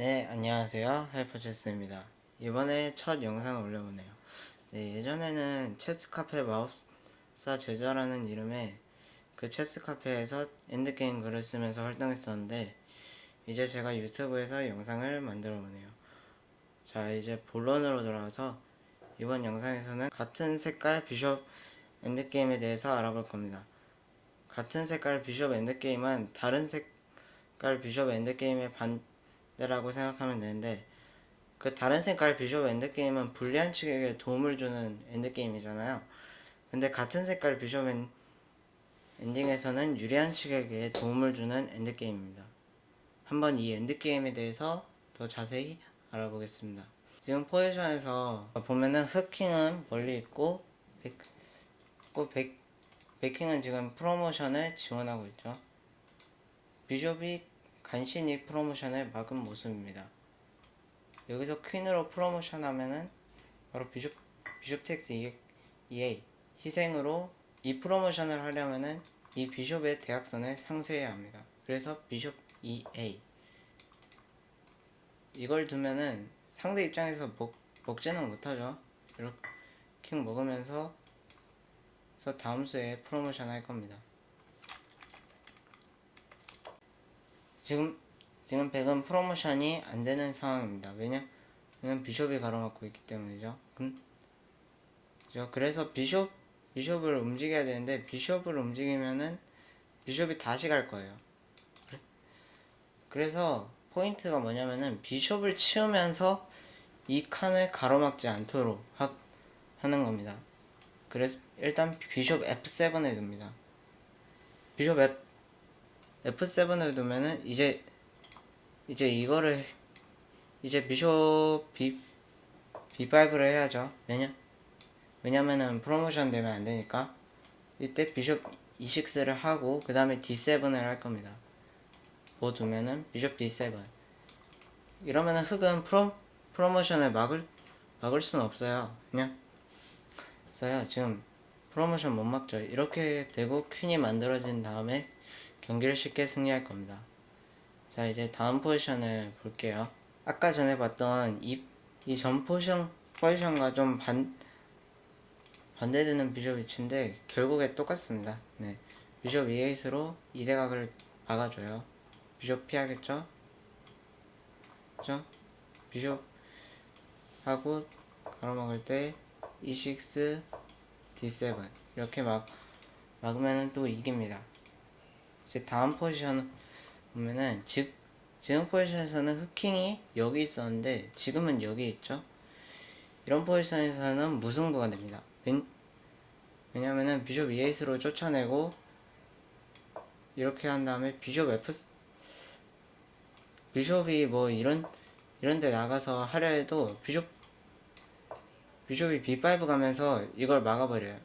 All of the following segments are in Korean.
네, 안녕하세요. 하이퍼체스입니다. 이번에 첫 영상을 올려보네요. 네, 예전에는 체스 카페 마법사 제자라는 이름의 그 체스 카페에서 엔드게임 글을 쓰면서 활동했었는데, 이제 제가 유튜브에서 영상을 만들어 보네요. 자, 이제 본론으로 돌아와서 이번 영상에서는 같은 색깔 비숍 엔드게임에 대해서 알아볼 겁니다. 같은 색깔 비숍 엔드게임은 다른 색깔 비숍 엔드게임의 반대 라고 생각하면 되는데 그 다른 색깔 비숍 엔드게임은 불리한 측에게 도움을 주는 엔드게임이잖아요. 근데 같은 색깔 비숍 엔, 엔딩에서는 유리한 측에게 도움을 주는 엔드게임입니다. 한번 이 엔드게임에 대해서 더 자세히 알아보겠습니다. 지금 포지션에서 보면은 흑킹은 멀리 있고 백, 백, 베킹은 지금 프로모션을 지원하고 있죠. 비숍이 간신히 프로모션을 막은 모습입니다. 여기서 퀸으로 프로모션 하면은 바로 비숍, 비숍 텍스 EA 희생으로 이 프로모션을 하려면은 이 비숍의 대각선을 상쇄해야 합니다. 그래서 비숍 EA 이걸 두면은 상대 입장에서 먹, 먹지는 못하죠. 이렇게 킹 먹으면서 다음 수에 프로모션 할 겁니다. 지금 지금 백은 프로모션이 안 되는 상황입니다. 왜냐? 왜냐면 비숍이 가로막고 있기 때문이죠. 그래서 비숍 비숍을 움직여야 되는데 비숍을 움직이면은 비숍이 다시 갈 거예요. 그래? 그래서 포인트가 뭐냐면은 비숍을 치우면서 이 칸을 가로막지 않도록 하, 하는 겁니다. 그래서 일단 비숍 F7에 둡니다. 비숍 F, F7을 두면은 이제 이제 이거를 이제 비숍 B B5를 해야죠. 왜냐? 왜냐면은 프로모션 되면 안 되니까 이때 비숍 E6를 하고 그 다음에 D7을 할 겁니다. 뭐 두면은 비숍 D7 이러면은 흑은 프로 프로모션을 막을 막을 수는 없어요. 그냥 있어요. 지금 프로모션 못 막죠. 이렇게 되고 퀸이 만들어진 다음에 경기를 쉽게 승리할 겁니다. 자 이제 다음 포지션을 볼게요. 아까 전에 봤던 이이전 포지션 포지션과 좀 반 반대되는 비숍 위치인데 결국에 똑같습니다. 네, 비숍 E8으로 이 대각을 막아줘요. 비숍 피하겠죠? 그죠? 비숍 하고 가로막을 때 E6, D7 이렇게 막 막으면은 또 이깁니다. 이제 다음 포지션 보면은 즉 지금 포지션에서는 흑킹이 여기 있었는데 지금은 여기 있죠. 이런 포지션에서는 무승부가 됩니다. 왜, 왜냐면은 비숍 E8로 쫓아내고 이렇게 한 다음에 비숍 F 비숍이 뭐 이런 이런 데 나가서 하려 해도 비숍 비숍이 B5 가면서 이걸 막아버려요.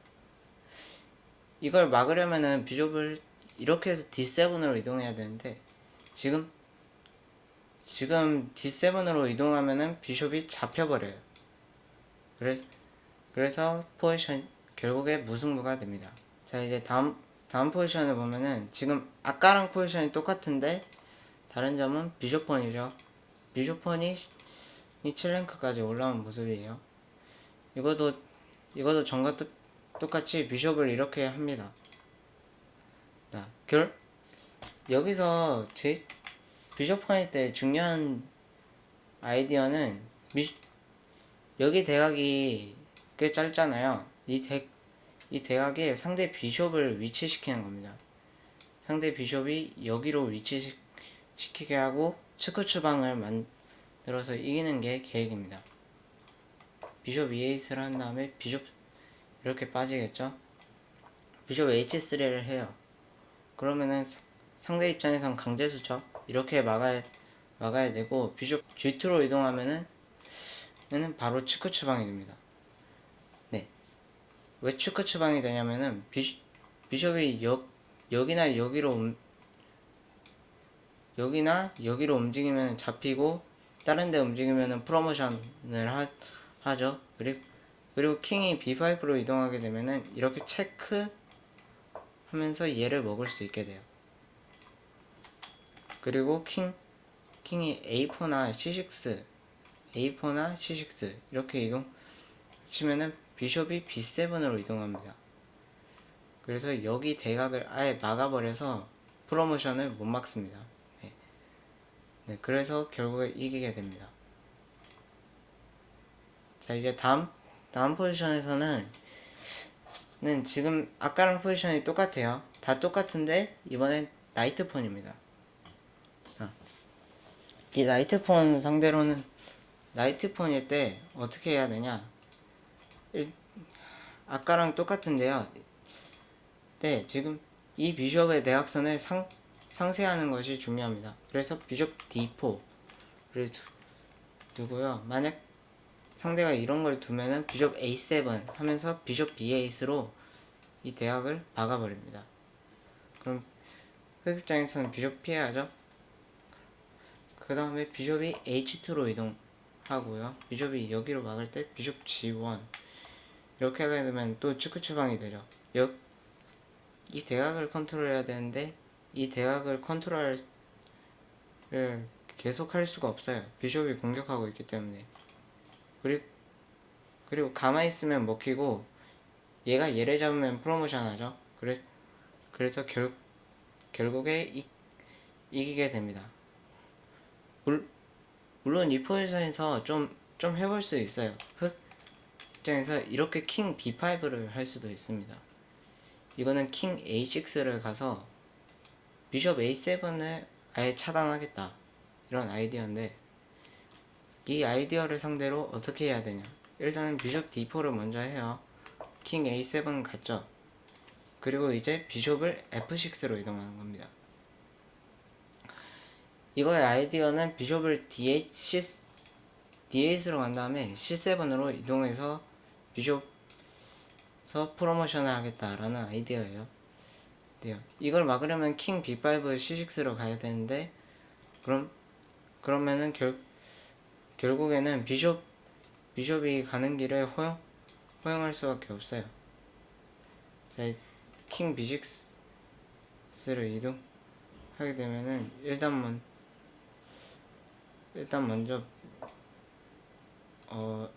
이걸 막으려면은 비숍을 이렇게 해서 D7으로 이동해야 되는데 지금 지금 D7으로 이동하면은 비숍이 잡혀버려요. 그래서 그래서 포지션 결국에 무승부가 됩니다. 자 이제 다음 다음 포지션을 보면은 지금 아까랑 포지션이 똑같은데 다른 점은 비숍폰이죠. 비숍폰이 이 7랭크까지 올라온 모습이에요. 이것도 이것도 전과 똑, 똑같이 비숍을 이렇게 합니다. 자, 결 여기서 제 비숍 포인트 때 중요한 아이디어는 미, 여기 대각이 꽤 짧잖아요. 이 대, 이 대각에 상대 비숍을 위치시키는 겁니다. 상대 비숍이 여기로 위치시키게 하고 측크 추방을 만들어서 이기는 게 계획입니다. 비숍 E8을 한 다음에 비숍 이렇게 빠지겠죠? 비숍 H3를 해요. 그러면은 상대 입장에선 강제수죠. 이렇게 막아야 막아야 되고 비숍 G2로 이동하면은 는 바로 치크 추방이 됩니다. 네. 왜 치크 추방이 되냐면은 비, 비숍이 여, 여기나 여기로 움, 여기나 여기로 움직이면 잡히고 다른 데 움직이면은 프로모션을 하, 하죠. 그리고 그리고 킹이 B5로 이동하게 되면은 이렇게 체크 하면서 얘를 먹을 수 있게 돼요. 그리고 킹 킹이 A4나 C6, A4나 C6 이렇게 이동 치면은 비숍이 B7으로 이동합니다. 그래서 여기 대각을 아예 막아버려서 프로모션을 못 막습니다. 네. 네, 그래서 결국에 이기게 됩니다. 자, 이제 다음, 다음 포지션에서는 는 지금 아까랑 포지션이 똑같아요. 다 똑같은데 이번엔 나이트폰입니다. 자, 이 나이트폰 상대로는 나이트폰일 때 어떻게 해야 되냐? 일, 아까랑 똑같은데요. 네, 지금 이 비숍의 대각선을 상, 상쇄하는 것이 중요합니다. 그래서 비숍 D4를 두, 두고요. 만약 상대가 이런 걸 두면은 비숍 A7 하면서 비숍 B8으로 이 대각을 막아버립니다. 그럼 흑 입장에서는 비숍 피해야죠. 그 다음에 비숍이 H2로 이동하고요. 비숍이 여기로 막을 때 비숍 G1 이렇게 하게 되면 또 축구 추방이 되죠. 여, 이 대각을 컨트롤해야 되는데 이 대각을 컨트롤을 계속 할 수가 없어요. 비숍이 공격하고 있기 때문에. 그리고 그리고 가만히 있으면 먹히고 얘가 얘를 잡으면 프로모션 하죠. 그래 그래서 결 결국에 이, 이기게 됩니다. 물, 물론 이 포지션에서 좀 좀 해볼 수 있어요. 흑 입장에서 이렇게 킹 B5를 할 수도 있습니다. 이거는 킹 A6를 가서 비숍 A7을 아예 차단하겠다 이런 아이디어인데 이 아이디어를 상대로 어떻게 해야 되냐? 일단은 비숍 D4를 먼저 해요. 킹 A7 갔죠? 그리고 이제 비숍을 F6로 이동하는 겁니다. 이거의 아이디어는 비숍을 D8, D8으로 간 다음에 C7으로 이동해서 비숍 서 프로모션을 하겠다라는 아이디어예요. 이걸 막으려면 킹 B5 C6로 가야 되는데 그럼 그러면은 결 결국에는 비숍 비숍이 가는 길에 허용 허용할 수밖에 없어요. 자, 킹 B6를 이동하게 되면은 일단 먼 일단 먼저 어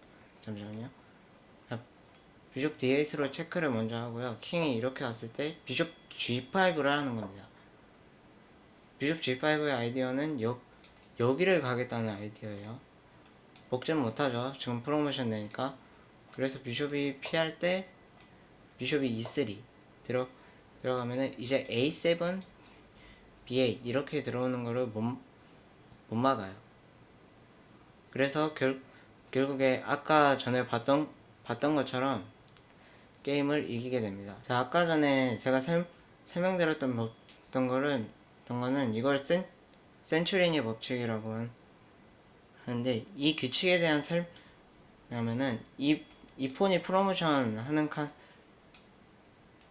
잠시만요. 비숍 D8로 체크를 먼저 하고요. 킹이 이렇게 왔을 때 비숍 G5를 하는 겁니다. 비숍 G5의 아이디어는 여, 여기를 가겠다는 아이디어예요. 복제는 못하죠. 지금 프로모션 되니까. 그래서 비숍이 피할 때 비숍이 E3 들어, 들어가면은 이제 A7, B8 이렇게 들어오는 거를 못, 못 막아요. 그래서 결, 결국에 아까 전에 봤던, 봤던 것처럼 게임을 이기게 됩니다. 자, 아까 전에 제가 설, 설명드렸던 뭐, 어떤 거는, 어떤 거는 이걸 센, 센츄리니 법칙이라고 한, 하는데 이 규칙에 대한 설명하면은 이, 이 폰이 프로모션 하는 칸,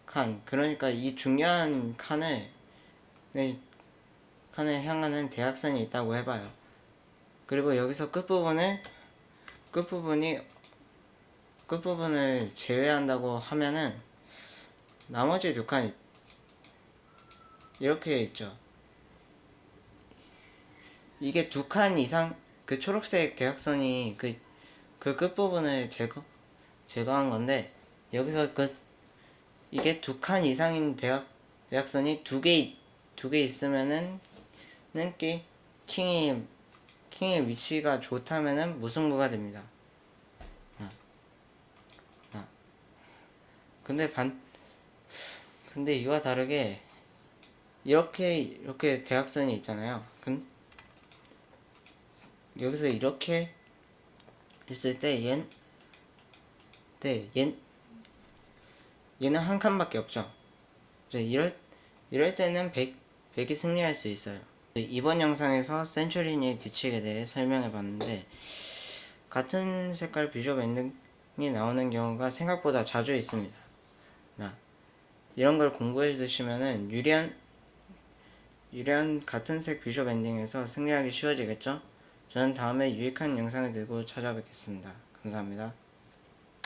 칸, 그러니까 이 중요한 칸을, 네, 칸을 향하는 대각선이 있다고 해봐요. 그리고 여기서 끝부분에, 끝부분이 끝부분을 제외한다고 하면은 나머지 두 칸이 이렇게 있죠. 이게 두 칸 이상 그 초록색 대각선이 그, 그 끝부분을 제거 제거한 건데 여기서 그 이게 두 칸 이상인 대각 대각선이 두 개 두 개 있으면은 는 게 킹이 킹의 위치가 좋다면은 무승부가 됩니다. 근데 반 근데 이와 다르게 이렇게 이렇게 대각선이 있잖아요. 근 여기서 이렇게 있을 때 얜, 네, 얜, 얘는 한 칸밖에 없죠. 이럴 이럴 때는 100, 100이 승리할 수 있어요. 이번 영상에서 센츄리니의 규칙에 대해 설명해 봤는데 같은 색깔 비숍 엔딩이 나오는 경우가 생각보다 자주 있습니다. 나 이런 걸 공부해 두시면은 유리한 유리한 같은 색 비숍 엔딩에서 승리하기 쉬워지겠죠? 저는 다음에 유익한 영상을 들고 찾아뵙겠습니다. 감사합니다.